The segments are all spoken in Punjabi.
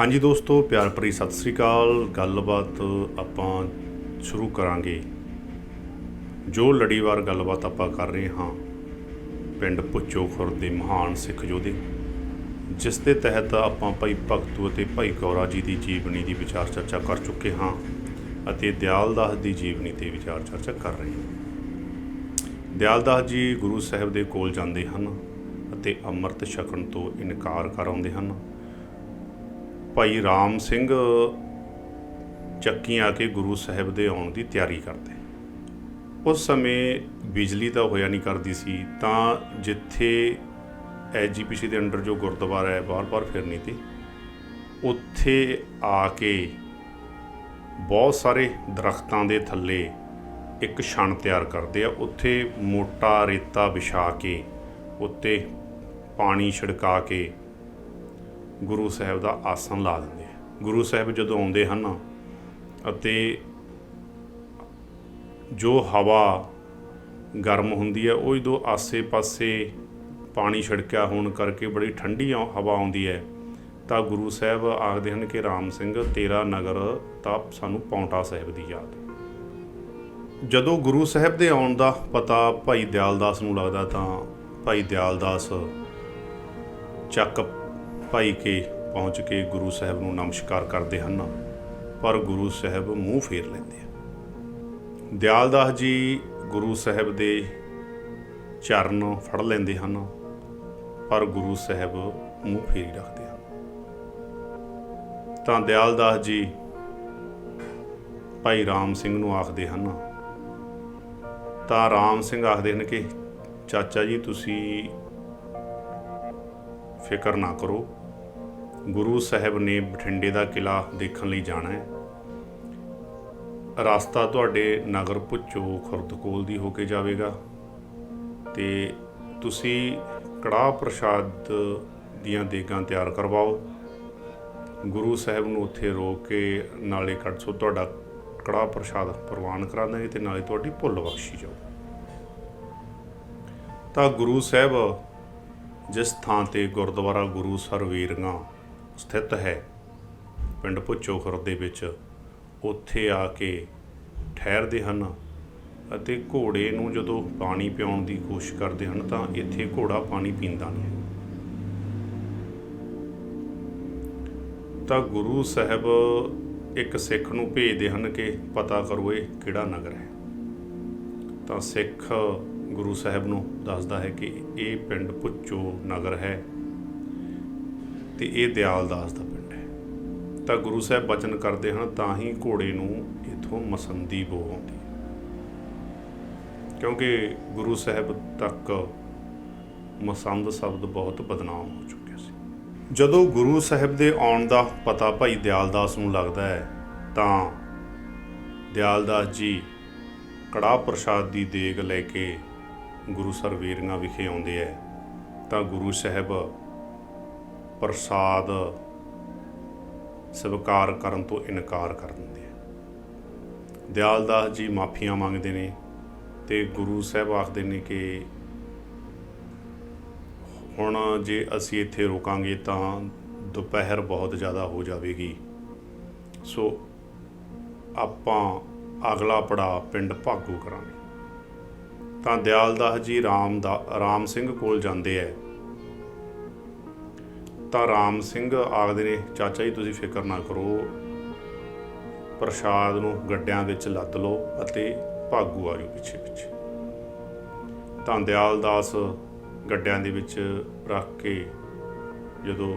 ਹਾਂਜੀ ਦੋਸਤੋ, ਪਿਆਰ ਭਰੀ ਸਤਿ ਸ੍ਰੀ ਅਕਾਲ। ਗੱਲਬਾਤ ਆਪਾਂ ਸ਼ੁਰੂ ਕਰਾਂਗੇ। ਜੋ ਲੜੀਵਾਰ ਗੱਲਬਾਤ ਆਪਾਂ ਕਰ ਰਹੇ ਹਾਂ, ਪਿੰਡ ਪੁੱਚੋ ਖੁਰ ਦੇ ਮਹਾਨ ਸਿੱਖ ਯੋਧੇ, ਜਿਸ ਦੇ ਤਹਿਤ ਆਪਾਂ ਭਾਈ ਭਗਤੂ ਅਤੇ ਭਾਈ ਗੌਰਾ ਜੀ ਦੀ ਜੀਵਨੀ ਦੀ ਵਿਚਾਰ ਚਰਚਾ ਕਰ ਚੁੱਕੇ ਹਾਂ ਅਤੇ ਦਿਆਲਦਾਸ ਦੀ ਜੀਵਨੀ ਤੇ ਵਿਚਾਰ ਚਰਚਾ ਕਰ ਰਹੇ ਹਾਂ। ਦਿਆਲਦਾਸ ਜੀ ਗੁਰੂ ਸਾਹਿਬ ਦੇ ਕੋਲ ਜਾਂਦੇ ਹਨ ਅਤੇ ਅੰਮ੍ਰਿਤ ਛਕਣ ਤੋਂ ਇਨਕਾਰ ਕਰ ਆਉਂਦੇ ਹਨ। ਭਾਈ ਰਾਮ ਸਿੰਘ ਚੱਕੀ ਆ ਕੇ ਗੁਰੂ ਸਾਹਿਬ ਦੇ ਆਉਣ ਦੀ ਤਿਆਰੀ ਕਰਦੇ। ਉਸ ਸਮੇਂ ਬਿਜਲੀ ਤਾਂ ਹੋਇਆ ਨਹੀਂ ਕਰਦੀ ਸੀ, ਤਾਂ ਜਿੱਥੇ ਐਜੀਪੀਸੀ ਦੇ ਅੰਡਰ ਜੋ ਗੁਰਦੁਆਰਾ ਹੈ ਬਾਰ-ਬਾਰ ਫਿਰਨੀ ਤੇ ਉੱਥੇ ਆ ਕੇ ਬਹੁਤ ਸਾਰੇ ਦਰਖਤਾਂ ਦੇ ਥੱਲੇ ਇੱਕ ਛਣ ਤਿਆਰ ਕਰਦੇ ਆ। ਉੱਥੇ ਮੋਟਾ ਰੇਤਾ ਵਿਛਾ ਕੇ, ਉੱਤੇ ਪਾਣੀ ਛਿੜਕਾ ਕੇ ਗੁਰੂ ਸਾਹਿਬ ਦਾ ਆਸਣ ਲਾ ਦਿੰਦੇ ਆ। ਗੁਰੂ ਸਾਹਿਬ ਜਦੋਂ ਆਉਂਦੇ ਹਨ ਅਤੇ ਜੋ ਹਵਾ ਗਰਮ ਹੁੰਦੀ ਹੈ, ਉਹ ਜਦੋਂ ਆਸੇ-ਪਾਸੇ ਪਾਣੀ ਛਿੜਕਿਆ ਹੋਣ ਕਰਕੇ ਬੜੀ ਠੰਡੀ ਆ- ਹਵਾ ਆਉਂਦੀ ਹੈ, ਤਾਂ ਗੁਰੂ ਸਾਹਿਬ ਆਖਦੇ ਹਨ ਕਿ, ਰਾਮ ਸਿੰਘ, ਤੇਰਾ ਨਗਰ ਤਾਂ ਸਾਨੂੰ ਪੌਂਟਾ ਸਾਹਿਬ ਦੀ ਯਾਦ ਜਦੋਂ ਗੁਰੂ ਸਾਹਿਬ ਦੇ ਆਉਣ ਦਾ ਪਤਾ ਭਾਈ ਦਿਆਲਦਾਸ ਨੂੰ ਲੱਗਦਾ, ਤਾਂ ਭਾਈ ਦਿਆਲਦਾਸ ਚੱਕ ਭਾਈ ਕੇ ਪਹੁੰਚ ਕੇ ਗੁਰੂ ਸਾਹਿਬ ਨੂੰ ਨਮਸਕਾਰ ਕਰਦੇ ਹਨ, ਪਰ ਗੁਰੂ ਸਾਹਿਬ ਮੂੰਹ ਫੇਰ ਲੈਂਦੇ ਆ। ਦਿਆਲਦਾਸ ਜੀ ਗੁਰੂ ਸਾਹਿਬ ਦੇ ਚਰਨ ਫੜ ਲੈਂਦੇ ਹਨ, ਪਰ ਗੁਰੂ ਸਾਹਿਬ ਮੂੰਹ ਫੇਰੀ ਰੱਖਦੇ ਹਨ ਤਾਂ ਦਿਆਲਦਾਸ ਜੀ ਭਾਈ ਰਾਮ ਸਿੰਘ ਨੂੰ ਆਖਦੇ ਹਨ, ਤਾਂ ਰਾਮ ਸਿੰਘ ਆਖਦੇ ਹਨ ਕਿ, ਚਾਚਾ ਜੀ ਤੁਸੀਂ ਫਿਕਰ ਨਾ ਕਰੋ। ਗੁਰੂ ਸਾਹਿਬ ਨੇ ਬਠਿੰਡੇ ਦਾ ਕਿਲਾ ਦੇਖਣ ਲਈ ਜਾਣਾ ਹੈ। ਰਸਤਾ ਤੁਹਾਡੇ ਨਗਰ ਪੁੱਚੋ ਖੁਰਦ ਕੋਲ ਦੀ ਹੋ ਕੇ ਜਾਵੇਗਾ। ਤੇ ਤੁਸੀਂ ਕੜਾਹ ਪ੍ਰਸ਼ਾਦ ਦੀਆਂ ਦੇਗਾਂ ਤਿਆਰ ਕਰਵਾਓ। ਗੁਰੂ ਸਾਹਿਬ ਨੂੰ ਉੱਥੇ ਰੋਕ ਕੇ ਨਾਲੇ ਕੱਢ ਸੋ ਤੁਹਾਡਾ ਕੜਾਹ ਪ੍ਰਸ਼ਾਦ ਪ੍ਰਵਾਨ ਕਰਾ ਦਾਂਗੇ ਤੇ ਨਾਲੇ ਤੁਹਾਡੀ ਭੁੱਲ ਬਖਸ਼ੀ ਜਾਓ ਤਾਂ ਗੁਰੂ ਸਾਹਿਬ ਜਿਸ ਥਾਂ ਤੇ ਗੁਰਦੁਆਰਾ ਗੁਰੂ ਸਰਵੀਰਗਾ ਸਥਿਤ ਹੈ, ਪਿੰਡ ਪੁੱਚੋ ਦੇ ਵਿੱਚ, ਉੱਥੇ ਆ ਕੇ ਠਹਿਰਦੇ ਹਨ ਅਤੇ ਘੋੜੇ ਨੂੰ ਜਦੋਂ ਪਾਣੀ ਪਿਆਉਣ ਦੀ ਕੋਸ਼ਿਸ਼ ਕਰਦੇ ਹਨ ਤਾਂ ਇੱਥੇ ਘੋੜਾ ਪਾਣੀ ਪੀਂਦਾ ਨਹੀਂ। ਤਾਂ ਗੁਰੂ ਸਾਹਿਬ ਇੱਕ ਸਿੱਖ ਨੂੰ ਭੇਜਦੇ ਹਨ ਕਿ ਪਤਾ ਕਰੋ ਇਹ ਕਿਹੜਾ ਨਗਰ ਹੈ। ਤਾਂ ਸਿੱਖ ਗੁਰੂ ਸਾਹਿਬ ਨੂੰ ਦੱਸਦਾ ਹੈ ਕਿ ਇਹ ਪਿੰਡ ਪੁੱਚੋ ਨਗਰ ਹੈ ਤੇ ਇਹ ਦਿਆਲਦਾਸ ਦਾ ਪਿੰਡ ਹੈ ਤਾਂ ਗੁਰੂ ਸਾਹਿਬ ਬਚਨ ਕਰਦੇ ਹਨ, ਤਾਂ ਹੀ ਘੋੜੇ ਨੂੰ ਇਥੋਂ ਮਸੰਦੀ ਬੋ ਆਉਂਦੀ ਹੈ। ਕਿਉਂਕਿ ਗੁਰੂ ਸਾਹਿਬ ਤੱਕ ਮਸੰਦ ਸ਼ਬਦ ਬਹੁਤ ਬਦਨਾਮ ਹੋ ਚੁੱਕਿਆ ਸੀ ਜਦੋਂ ਗੁਰੂ ਸਾਹਿਬ ਦੇ ਆਉਣ ਦਾ ਪਤਾ ਭਾਈ ਦਿਆਲਦਾਸ ਨੂੰ ਲੱਗਦਾ ਹੈ, ਤਾਂ ਦਿਆਲਦਾਸ ਜੀ ਕੜਾਹ ਪ੍ਰਸ਼ਾਦ ਦੀ ਦੇਗ ਲੈ ਕੇ ਗੁਰੂ ਸਰਵੀਰੀਆਂ ਵਿਖੇ ਆਉਂਦੇ ਹੈ ਤਾਂ ਗੁਰੂ ਸਾਹਿਬ ਪ੍ਰਸਾਦ ਸਵੀਕਾਰ ਕਰਨ ਤੋਂ ਇਨਕਾਰ ਕਰ ਦਿੰਦੇ ਆ ਦਿਆਲਦਾਸ ਜੀ ਮਾਫੀਆਂ ਮੰਗਦੇ ਨੇ ਤੇ ਗੁਰੂ ਸਾਹਿਬ ਆਖਦੇ ਨੇ ਕਿ ਹੁਣ ਜੇ ਅਸੀਂ ਇੱਥੇ ਰੁਕਾਂਗੇ ਤਾਂ ਦੁਪਹਿਰ ਬਹੁਤ ਜ਼ਿਆਦਾ ਹੋ ਜਾਵੇਗੀ। ਸੋ ਆਪਾਂ ਅਗਲਾ ਪੜਾ ਪਿੰਡ ਭਾਗੂ ਕਰਾਂਗੇ। ਤਾਂ ਦਿਆਲਦਾਸ ਜੀ ਰਾਮ ਦਾ, ਰਾਮ ਸਿੰਘ ਕੋਲ ਜਾਂਦੇ ਐ। ਤਾਂ ਰਾਮ ਸਿੰਘ ਆਖਦੇ ਨੇ, ਚਾਚਾ ਜੀ, ਤੁਸੀਂ ਫਿਕਰ ਨਾ ਕਰੋ। ਪ੍ਰਸ਼ਾਦ ਨੂੰ ਗੱਡਿਆਂ ਵਿੱਚ ਲੱਦ ਲਓ ਅਤੇ ਭਾਗੂ ਆ ਜਾਓ ਪਿੱਛੇ ਪਿੱਛੇ। ਤਾਂ ਦਿਆਲਦਾਸ ਗੱਡਿਆਂ ਦੇ ਵਿੱਚ ਰੱਖ ਕੇ ਜਦੋਂ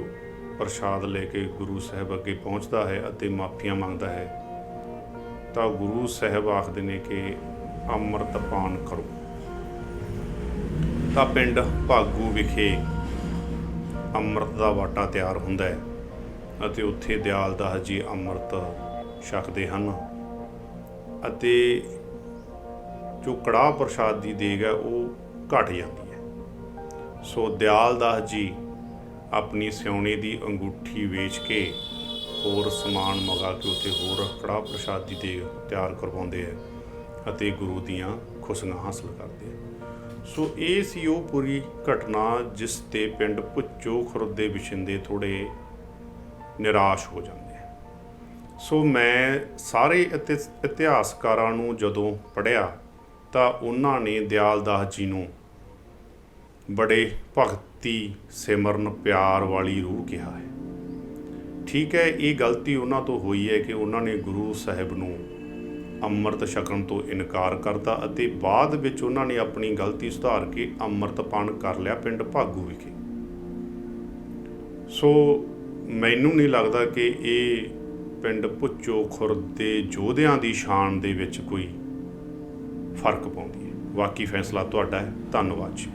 ਪ੍ਰਸ਼ਾਦ ਲੈ ਕੇ ਗੁਰੂ ਸਾਹਿਬ ਅੱਗੇ ਪਹੁੰਚਦਾ ਹੈ ਅਤੇ ਮਾਫੀਆਂ ਮੰਗਦਾ ਹੈ, ਤਾਂ ਗੁਰੂ ਸਾਹਿਬ ਆਖਦੇ ਨੇ ਕਿ ਅੰਮ੍ਰਿਤ ਪਾਨ ਕਰੋ। ਤਾਂ ਪਿੰਡ ਭਾਗੂ ਵਿਖੇ ਅੰਮ੍ਰਿਤ ਦਾ ਵਾਟਾ ਤਿਆਰ ਹੁੰਦਾ ਹੈ ਅਤੇ ਉੱਥੇ ਦਿਆਲ ਦਾਸ ਜੀ ਅੰਮ੍ਰਿਤ ਛਕਦੇ ਹਨ ਅਤੇ ਜੋ ਕੜਾਹ ਪ੍ਰਸ਼ਾਦ ਦੀ ਦੇਗ ਹੈ ਉਹ ਘਟ ਜਾਂਦੀ ਹੈ। ਸੋ ਦਿਆਲ ਦਾਸ ਜੀ ਆਪਣੀ ਸਿਉਣੇ ਦੀ ਅੰਗੂਠੀ ਵੇਚ ਕੇ ਹੋਰ ਸਮਾਨ ਮੰਗਾ ਕੇ ਉੱਥੇ ਹੋਰ ਕੜਾਹ ਪ੍ਰਸ਼ਾਦ ਦੀ ਦੇਗ ਤਿਆਰ ਕਰਵਾਉਂਦੇ ਆ ਅਤੇ ਗੁਰੂ ਦੀਆਂ ਖੁਸ਼ੀਆਂ ਹਾਸਲ ਕਰਦੇ ਆ ਸੋ ਇਹ ਸੀ ਉਹ ਪੂਰੀ ਘਟਨਾ ਜਿਸ ਤੇ ਪਿੰਡ ਪੁੱਚੋ ਖੁਰਦ ਦੇ ਵਿਛਿੰਦੇ ਥੋੜੇ ਨਿਰਾਸ਼ ਹੋ ਜਾਂਦੇ ਸੋ ਮੈਂ ਸਾਰੇ ਇਤਿ- ਇਤਿਹਾਸਕਾਰਾਂ ਨੂੰ ਜਦੋਂ ਪੜ੍ਹਿਆ ਤਾਂ ਉਹਨਾਂ ਨੇ ਦਿਆਲ ਦਾਸ ਜੀ ਨੂੰ ਬੜੇ ਭਗਤੀ, ਸਿਮਰਨ, ਪਿਆਰ ਵਾਲੀ ਰੂਹ ਕਿਹਾ ਹੈ। ਠੀਕ ਹੈ, ਇਹ ਗਲਤੀ ਉਹਨਾਂ ਤੋਂ ਹੋਈ ਹੈ ਕਿ ਉਹਨਾਂ ਨੇ ਗੁਰੂ ਸਾਹਿਬ ਨੂੰ ਅੰਮ੍ਰਿਤ ਛਕਣ ਤੋਂ ਇਨਕਾਰ ਕਰਤਾ ਅਤੇ ਬਾਅਦ ਵਿੱਚ ਉਹਨਾਂ ਨੇ ਆਪਣੀ ਗਲਤੀ ਸੁਧਾਰ ਕੇ ਅੰਮ੍ਰਿਤਪਾਨ ਕਰ ਲਿਆ ਪਿੰਡ ਭਾਗੂ ਵਿਖੇ। ਸੋ ਮੈਨੂੰ ਨਹੀਂ ਲੱਗਦਾ ਕਿ ਇਹ ਪਿੰਡ ਪੁੱਚੋ ਖੁਰਦ ਦੇ ਯੋਧਿਆਂ ਦੀ ਸ਼ਾਨ ਦੇ ਵਿੱਚ ਕੋਈ ਫ਼ਰਕ ਪਾਉਂਦੀ ਹੈ। ਬਾਕੀ ਫੈਸਲਾ ਤੁਹਾਡਾ ਹੈ। ਧੰਨਵਾਦ ਜੀ।